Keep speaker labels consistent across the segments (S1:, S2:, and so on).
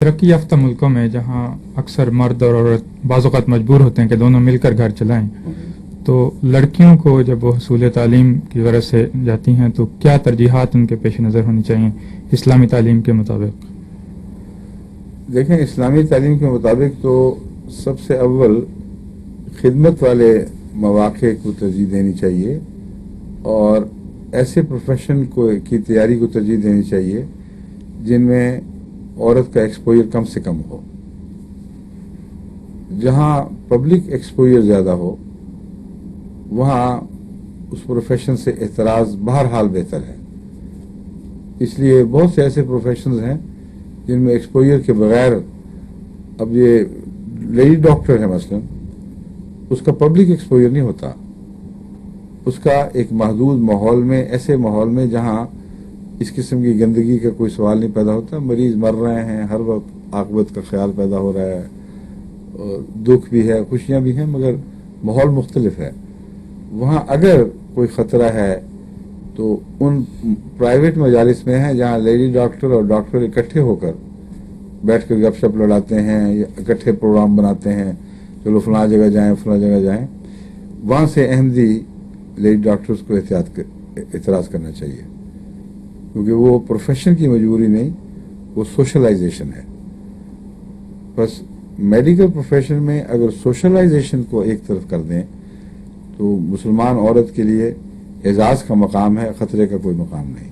S1: तरक्की याफ्ता मुल्कों में जहाँ अक्सर मर्द और औरत बाज़ात मजबूर होते हैं कि दोनों मिलकर घर चलाएँ तो लड़कियों को जब वो हसूल तालीम की गरज से जाती हैं तो क्या तरजीहत उनके पेश नज़र होनी चाहिए इस्लामी तालीम के मुताबिक?
S2: देखें, इस्लामी तालीम के मुताबिक तो सबसे अव्वल खिदमत वाले मौाक़े को तरजीह देनी चाहिए और ऐसे प्रोफेशन को की तैयारी को तरजीह देनी चाहिए जिनमें औरत का एक्सपोजर कम से कम हो। जहाँ पब्लिक एक्सपोजर ज़्यादा हो, वहाँ उस प्रोफेशन से एतराज़ बहरहाल बेहतर है। इसलिए बहुत से ऐसे प्रोफेशन हैं, जिनमें एक्सपोजर के बगैर अब ये लेडी डॉक्टर है मसलन, उसका पब्लिक एक्सपोजर नहीं होता। उसका एक महदूद माहौल में, ऐसे माहौल में जहाँ इस किस्म की गंदगी का कोई सवाल नहीं पैदा होता। मरीज़ मर रहे हैं हर वक्त आकबत का ख्याल पैदा हो रहा है और दुख भी है खुशियाँ भी हैं मगर माहौल मुख्तलिफ़ है। वहाँ अगर कोई ख़तरा है तो उन प्राइवेट मजालिस में है जहाँ लेडी डॉक्टर और डॉक्टर इकट्ठे होकर बैठ कर गपशप लड़ाते हैं या इकट्ठे प्रोग्राम बनाते हैं चलो फला जगह जाएँ फला जगह जाएँ। वहाँ से अहमदी लेडी डॉक्टर्स को एहतियात कर, एतराज़ करना चाहिए। क्योंकि वो प्रोफेशन की मजबूरी नहीं, वो सोशलाइजेशन है। बस मेडिकल प्रोफेशन में अगर सोशलाइजेशन को एक तरफ़ कर दें तो मुसलमान औरत के लिए एजाज का मकाम है, ख़तरे का कोई मकाम नहीं।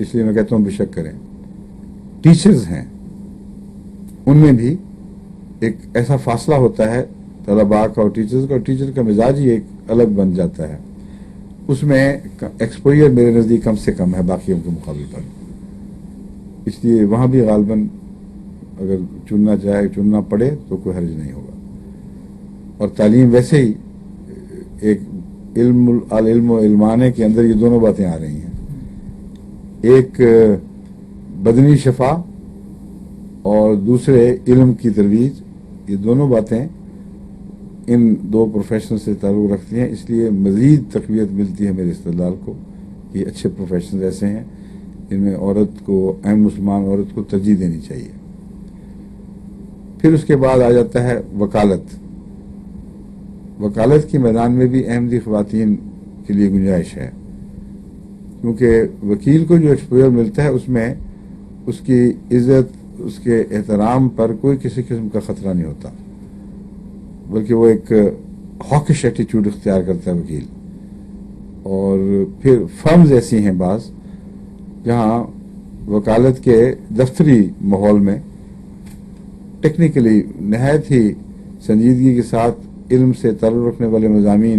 S2: इसलिए मैं कहता हूँ, बेशक करें। टीचर्स हैं। उनमें भी एक ऐसा फासला होता है तलबा का और टीचर्स का, और टीचर का मिजाज ही एक अलग बन जाता है। उसमें एक्सपोजर मेरे नज़दीक कम से कम है बाकियों के मुकाबले पर। इसलिए वहाँ भी गालबन अगर चुनना चाहे, चुनना पड़े तो कोई हर्ज नहीं होगा। और तालीम वैसे ही, एक इल्म इल्म इल्माने के अंदर ये दोनों बातें आ रही हैं। एक, बदनी शफा और दूसरे इल्म की तरवीज, ये दोनों बातें इन दो प्रोफेशन से ताल्लुक़ रखती हैं, इसलिए मज़ीद तकवीत मिलती है मेरे इस्तेदाल को कि अच्छे प्रोफेशन ऐसे हैं, जिनमें औरत को अहम मुसलमान औरत को तरजीह देनी चाहिए। फिर उसके बाद आ जाता है वकालत। वकालत के मैदान में भी अहमदी खुवान के लिए गुंजाइश है। क्योंकि वकील को जो एक्सपोजर मिलता है, उसमें उसकी इज़्ज़त, उसके एहतराम पर कोई किसी किस्म का ख़तरा नहीं होता। बल्कि वो एक हॉकिश एटीट्यूड इख्तियार करता है वकील। और फिर फर्म्स ऐसी हैं बाज, जहाँ वकालत के दफ्तरी माहौल में टेक्निकली नहायत ही संजीदगी के साथ इल्म से तल्ल रखने वाले मजामी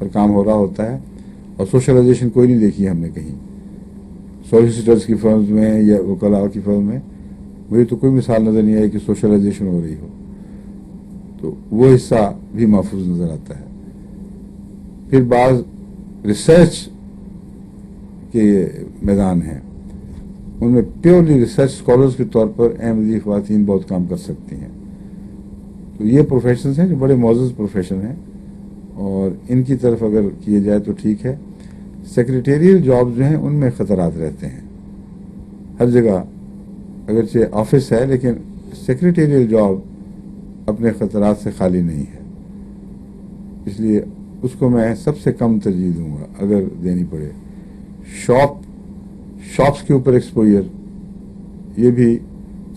S2: पर काम हो रहा होता है, और सोशलाइजेशन कोई नहीं देखी हमने कहीं। सोलिसिटर्स की फर्म्स में या वकला की फर्म में, मुझे तो कोई मिसाल नज़र नहीं आई कि सोशलाइजेशन हो रही हो। तो वो हिस्सा भी महफूज नज़र आता है। फिर बाज रिसर्च के मैदान हैं। उनमें प्योरली रिसर्च स्कॉलर्स के तौर पर अहमदी खातन बहुत काम कर सकती हैं। तो ये प्रोफेशन हैं जो बड़े मोज़ प्रोफेशन हैं और इनकी तरफ़ अगर किए जाए तो ठीक है। सेक्रेटेरियल जॉब जो हैं, उनमें ख़तरात रहते हैं। हर जगह अगरचे ऑफ़िस है, लेकिन सेक्रेटेरियल जॉब अपने ख़तरात से खाली नहीं है। इसलिए उसको मैं सबसे कम तरजीह दूँगा, अगर देनी पड़े। शॉप, शॉप्स के ऊपर एक्सपोजर, ये भी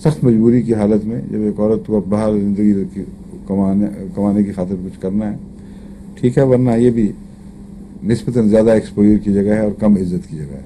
S2: सख्त मजबूरी की हालत में, जब एक औरत को बाहर ज़िंदगी कमाने कमाने की खातिर कुछ करना है, ठीक है, वरना ये भी नस्बता ज़्यादा एक्सपोजर की जगह है और कम इज़्ज़त की जगह है।